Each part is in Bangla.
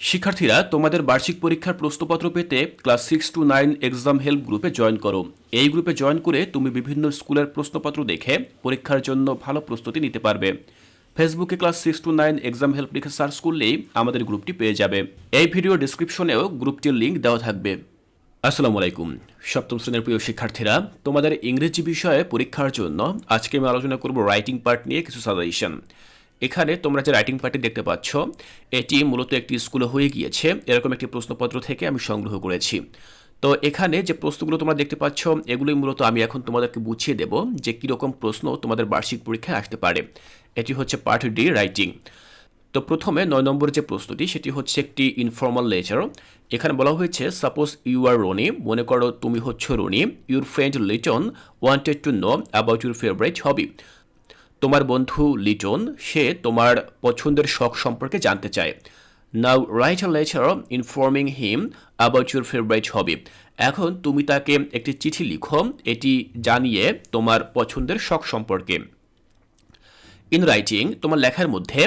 শিক্ষার্থীরা তোমাদের বার্ষিক পরীক্ষার প্রশ্নপত্র পেতে class six two nine exam help গ্রুপে জয়েন করো। এই গ্রুপে জয়েন করে তুমি বিভিন্ন স্কুলের প্রশ্নপত্র দেখে পরীক্ষার জন্য ভালো প্রস্তুতি নিতে পারবে। ফেসবুকে class six two nine exam help লিখে সার্চ করলেই আমাদের গ্রুপটি পেয়ে যাবে। এই ভিডিও ডিসক্রিপশনেও গ্রুপটির লিঙ্ক দেওয়া থাকবে। আসসালামু আলাইকুম। সপ্তম শ্রেণির প্রিয় শিক্ষার্থীরা, তোমাদের ইংরেজি বিষয়ে পরীক্ষার জন্য আজকে আমি আলোচনা করব রাইটিং পার্ট নিয়ে কিছু সাজেশন এখানে তোমরা যে রাইটিং পার্টি দেখতে পাচ্ছ, এটি মূলত একটি স্কুলে হয়ে গিয়েছে। এরকম একটি প্রশ্নপত্র থেকে আমি সংগ্রহ করেছি। তো এখানে যে প্রশ্নগুলো তোমরা দেখতে পাচ্ছ, এগুলোই মূলত আমি এখন তোমাদেরকে বুঝিয়ে দেব যে কীরকম প্রশ্ন তোমাদের বার্ষিক পরীক্ষায় আসতে পারে। এটি হচ্ছে পার্ট ডি রাইটিং তো প্রথমে নয় নম্বরের যে প্রশ্নটি, সেটি হচ্ছে একটি ইনফর্মাল লেচার এখানে বলা হয়েছে সাপোজ ইউ আর রনি মনে করো তুমি হচ্ছে Roni your friend Liton wanted to know about your favourite hobby তোমার বন্ধু লিটন সে তোমার পছন্দের শখ সম্পর্কে জানতে চায়। Now write a letter informing him about your favourite hobby এখন তুমি তাকে একটি চিঠি লিখো, এটি জানিয়ে তোমার পছন্দের শখ সম্পর্কে। ইন রাইটিং তোমার লেখার মধ্যে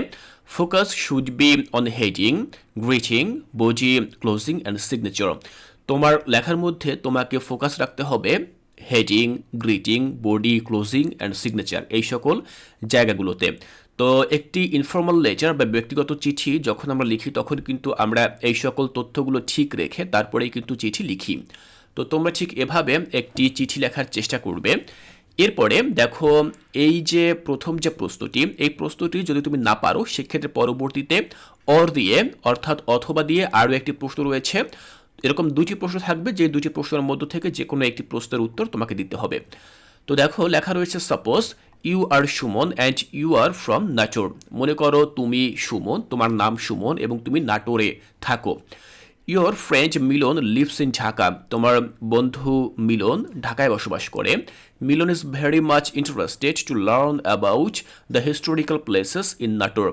focus should be on heading greeting body closing and signature তোমার লেখার মধ্যে তোমাকে ফোকাস রাখতে হবে heading greeting body closing and signature এই সকল জায়গাগুলোতে। তো একটি ইনফর্মাল লেটার বা ব্যক্তিগত চিঠি যখন আমরা লিখি, তখন কিন্তু আমরা এই সকল তথ্যগুলো ঠিক রেখে তারপরেই কিন্তু চিঠি লিখি। তো তোমরা ঠিক এভাবে একটি চিঠি লেখার চেষ্টা করবে। এরপরে দেখো, এই যে প্রথম যে প্রশ্নটি, এই প্রশ্নটি যদি তুমি না পারো, সেক্ষেত্রে পরবর্তীতে অর দিয়ে, অর্থাৎ অথবা দিয়ে আরও একটি প্রশ্ন রয়েছে। এরকম দুটি প্রশ্ন থাকবে, যে দুটি প্রশ্নের মধ্য থেকে যে কোনো একটি প্রশ্নের উত্তর তোমাকে দিতে হবে। তো দেখো, লেখা রয়েছে suppose you are Suman and you are from Natore মনে করো তুমি সুমন, তোমার নাম সুমন এবং তুমি নাটোরে থাকো। Your friend Milon lives in Dhaka. তোমার বন্ধু মিলন ঢাকায় বসবাস করে। Milon is very much interested to learn about the historical places in Natore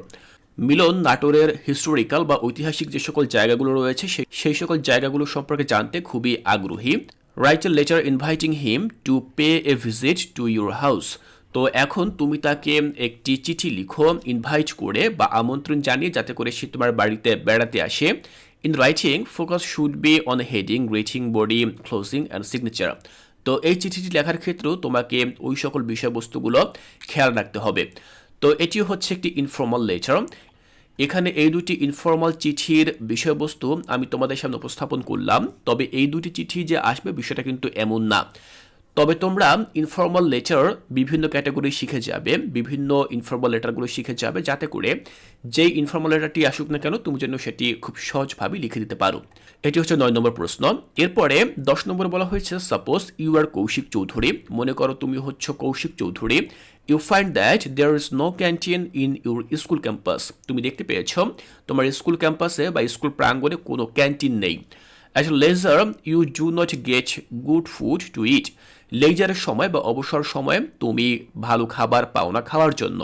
Milon নাটোরের হিস্টোরিক্যাল বা ঐতিহাসিক যে সকল জায়গাগুলো রয়েছে সেই সকল জায়গাগুলো সম্পর্কে জানতে খুবই আগ্রহী। Write a letter inviting him to pay a visit to your house তো এখন তুমি তাকে একটি চিঠি লিখো ইনভাইট করে বা আমন্ত্রণ জানিয়ে যাতে করে সে তোমার বাড়িতে বেড়াতে আসে। In writing focus should be on heading greeting body closing and signature তো এই চিঠিটি লেখার ক্ষেত্রেও তোমাকে ওই সকল বিষয়বস্তুগুলো খেয়াল রাখতে হবে। তো এটিও হচ্ছে একটি ইনফর্মাল লেটার এখানে এই দুটি ইনফর্মাল চিঠির বিষয়বস্তু আমি তোমাদের সামনে উপস্থাপন করলাম, তবে এই দুটি চিঠি যে আসবে বিষয়টা কিন্তু এমন না। তবে তোমরা ইনফর্মাল লেটার বিভিন্ন ক্যাটাগরি শিখে যাবে, বিভিন্ন ইনফর্মাল লেটারগুলো শিখে যাবে যাতে করে যেই ইনফর্মাল লেটারটি আসুক না কেন তুমি যেন সেটি খুব সহজভাবে লিখে দিতে পারো। এটি হচ্ছে নয় নম্বর প্রশ্ন। এরপরে দশ নম্বর বলা হয়েছে suppose you are Koushik Chowdhury, মনে করো তুমি হচ্ছে Koushik Chowdhury you find that there is no canteen in your school campus তুমি দেখতে পেয়েছ, তোমার স্কুল ক্যাম্পাসে বা স্কুল প্রাঙ্গণে কোনো ক্যান্টিন নেই। At leisure you do not get good food to eat লেজারের সময় বা অবসর সময়ে তুমি ভালো খাবার পাও না খাওয়ার জন্য।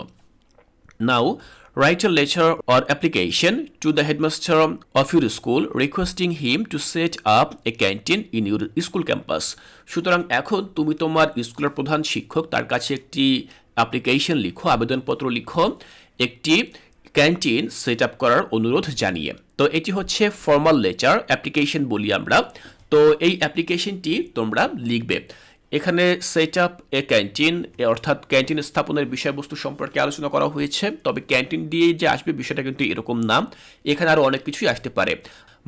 নাও write a letter or application to the headmaster of your school requesting him to set up a canteen in your school campus সুতরাং এখন তুমি তোমার স্কুলের প্রধান শিক্ষক তার কাছে একটি অ্যাপ্লিকেশন লিখো, আবেদনপত্র লিখো, একটি ক্যান্টিন সেট আপ করার অনুরোধ জানিয়ে। তো এটি হচ্ছে ফর্মাল লেচার অ্যাপ্লিকেশন বলি আমরা। তো এই অ্যাপ্লিকেশনটি তোমরা লিখবে। এখানে সেট আপ এ ক্যান্টিন অর্থাৎ ক্যান্টিন স্থাপনের বিষয়বস্তু সম্পর্কে আলোচনা করা হয়েছে। তবে ক্যান্টিন দিয়ে যে আসবে বিষয়টা কিন্তু এরকম না। এখানে আরও অনেক কিছুই আসতে পারে।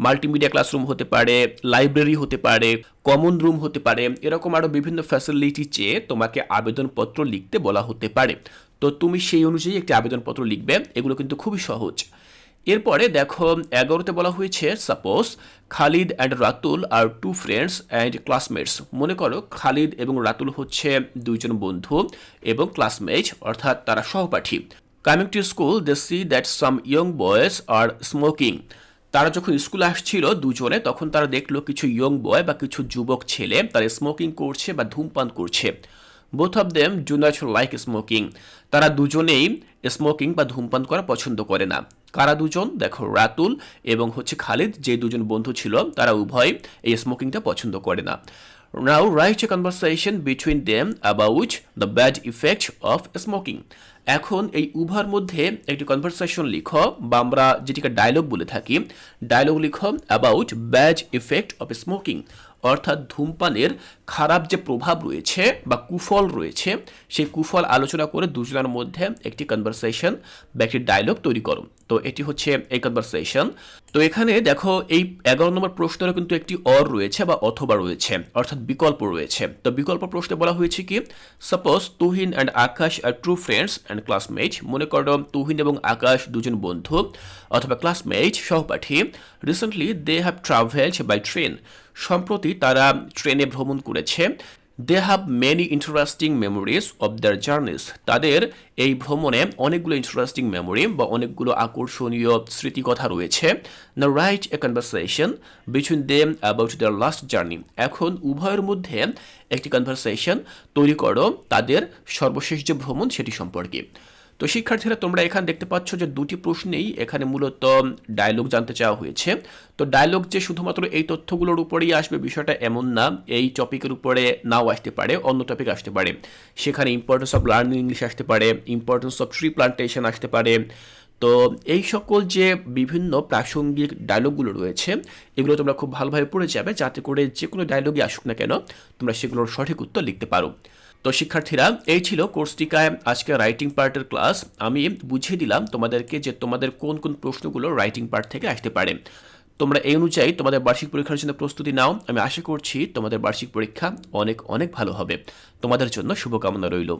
মাল্টিমিডিয়া ক্লাসরুম হতে পারে লাইব্রেরি হতে পারে কমন রুম হতে পারে, এরকম আরও বিভিন্ন ফ্যাসিলিটি চেয়ে তোমাকে আবেদনপত্র লিখতে বলা হতে পারে। তো তুমি সেই অনুযায়ী একটি আবেদনপত্র লিখবে। এগুলো কিন্তু খুবই সহজ। এরপরে দেখো, এগারোতে বলা হয়েছে suppose Khalid and Ratul are two friends and classmates মনে করো, খালিদ এবং রাতুল হচ্ছে দুইজন বন্ধু এবং ক্লাসমেট অর্থাৎ তারা সহপাঠী। Coming to school they see that some young boys are smoking তারা যখন স্কুলে আসছিল দুজনে, তখন তারা দেখল কিছু ইয়ং বয় বা কিছু যুবক ছেলে তারা স্মোকিং করছে বা ধূমপান করছে। Both of them do like smoking তারা দুজনেই স্মোকিং বা ধূমপান করা পছন্দ করে না। কারা দুজন? দেখো, রাতুল এবং হচ্ছে খালিদ, যে দুজন বন্ধু ছিল, তারা উভয় এই স্মোকিংটা পছন্দ করে না। Now write a conversation between them about the bad effect of smoking. এখন এই উভয়ের মধ্যে একটি কনভারসেশন লিখো, বা আমরা যেটিকে ডায়লগ বলে থাকি ডায়লগ লিখো about bad effect of smoking অর্থাৎ ধূমপানের খারাপ যে প্রভাব রয়েছে, বা কুফল রয়েছে, সেই কুফল আলোচনা করে দুজনের মধ্যে একটি কনভারসেশন বা একটি ডায়লগ তৈরি করো। তো এটি হচ্ছে এই কনভারসেশন তো এখানে দেখো এই এগারো নম্বর প্রশ্নের কিন্তু একটি অর রয়েছে বা অথবা রয়েছে, অর্থাৎ বিকল্প রয়েছে। তো বিকল্প প্রশ্নে বলা হয়েছে কি suppose Tuhin and Akash are true friends and classmate মনে করো তুহিন এবং আকাশ দুজন বন্ধু অথবা ক্লাসমেট সহপাঠী। Recently they have travelled by train সম্প্রতি তারা ট্রেনে ভ্রমণ করেছে। They have many interesting memories of their journeys তাদের এই ভ্রমণে অনেকগুলো ইন্টারেস্টিং মেমোরি বা অনেকগুলো আকর্ষণীয় স্মৃতিকথা রয়েছে। Now write a conversation between them about their last journey এখন উভয়ের মধ্যে একটি কনভারসেশন তৈরি করো তাদের সর্বশেষ যে ভ্রমণ সেটি সম্পর্কে। তো শিক্ষার্থীরা, তোমরা এখানে দেখতে পাচ্ছ যে দুটি প্রশ্নেই এখানে মূলত ডায়লগ জানতে চাওয়া হয়েছে। তো ডায়লগ যে শুধুমাত্র এই তথ্যগুলোর উপরেই আসবে, বিষয়টা এমন না। এই টপিকের উপরে নাও আসতে পারে, অন্য টপিক আসতে পারে। সেখানে ইম্পর্টেন্স অফ লার্নিং ইংলিশ আসতে পারে ইম্পর্টেন্স অফ ট্রি প্লান্টেশন আসতে পারে। তো এই সকল যে বিভিন্ন প্রাসঙ্গিক ডায়লগগুলো রয়েছে, এগুলো তোমরা খুব ভালোভাবে পড়ে যাবে, যাতে করে যে কোনো ডায়লগই আসুক না কেন, তোমরা সেগুলোর সঠিক উত্তর লিখতে পারো। তো শিক্ষার্থীরা, এই ছিল কোর্সটিকায় আজকে রাইটিং পার্টের ক্লাস আমি বুঝিয়ে দিলাম তোমাদেরকে যে তোমাদের কোন কোন প্রশ্নগুলো রাইটিং পার্ট থেকে আসতে পারে। তোমরা এই অনুযায়ী তোমাদের বার্ষিক পরীক্ষার জন্য প্রস্তুতি নাও। আমি আশা করছি তোমাদের বার্ষিক পরীক্ষা অনেক অনেক ভালো হবে। তোমাদের জন্য শুভকামনা রইল।